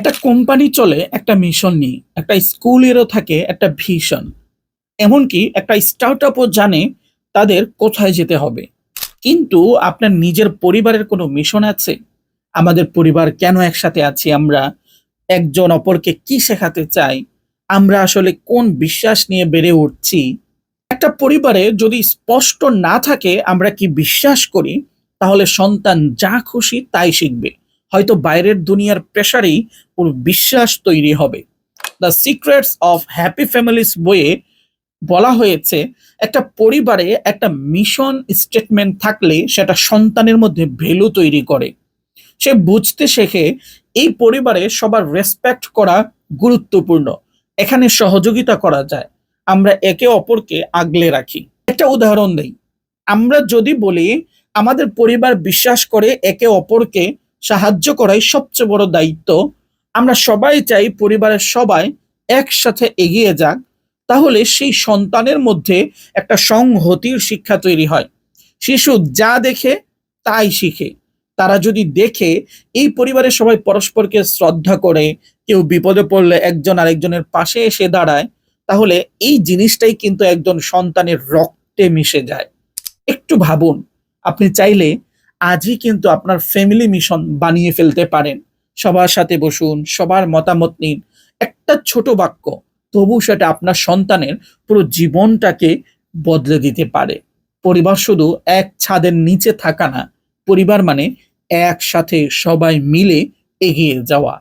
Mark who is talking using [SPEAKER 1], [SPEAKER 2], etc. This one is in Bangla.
[SPEAKER 1] একটা কোম্পানি চলে, একটা মিশন নিয়ে। একটা স্কুলেরও থাকে, একটা ভিশন এমনকি একটা স্টার্ট আপও জানে তাদের কোথায় যেতে হবে। কিন্তু আপনার নিজের পরিবারের কোনো মিশন আছে? আমাদের পরিবার কেন একসাথে আছি আমরা? একজন অপরকে কি শেখাতে চাই আমরা আসলে কোন বিশ্বাস নিয়ে বেড়ে উঠছি? একটা পরিবারে যদি স্পষ্ট না থাকে আমরা কি বিশ্বাস করি? তাহলে সন্তান যা খুশি তাই শিখবে। হয়তো বাইরের দুনিয়ার প্রেসারেই ওর বিশ্বাস তৈরি হবে। The secrets of happy families বইয়ে বলা হয়েছে, একটা পরিবারে একটা মিশন স্টেটমেন্ট থাকলে সেটা সন্তানের মধ্যে ভ্যালু তৈরি করে। সে বুঝতে শেখে এই পরিবারে সবার রেসপেক্ট করা গুরুত্বপূর্ণ। এখানে সহযোগিতা করা যায়। আমরা একে অপরকে আগলে রাখি। একটা উদাহরণ দেই। আমরা যদি বলি, আমাদের পরিবার বিশ্বাস করে একে অপরকে সাহায্য করাই সবচেয়ে বড় দায়িত্ব। আমরা সবাই চাই পরিবারের সবাই একসাথে এগিয়ে যাক, তাহলে সেই সন্তানের মধ্যে একটা সংহতির শিক্ষা তৈরি হয়। শিশু যা দেখে তাই শিখে। তারা যদি দেখে এই পরিবারের সবাই পরস্পরকে শ্রদ্ধা করে, কেউ বিপদে পড়লে একজন আরেকজনের পাশে এসে দাঁড়ায়, তাহলে এই জিনিসটাই কিন্তু একজন সন্তানের রক্তে মিশে যায়। একটু ভাবুন, আপনি চাইলে আজই কিন্তু আপনার ফ্যামিলি মিশন বানিয়ে ফেলতে পারেন। সবার সাথে বসুন, সবার মতামত নিন। একটা ছোট বাক্য, তবু সেটা আপনার সন্তানের পুরো জীবনটাকে বদলে দিতে পারে। পরিবার শুধু এক ছাদের নিচে থাকা না, পরিবার মানে একসাথে সবাই মিলে এগিয়ে যাওয়া।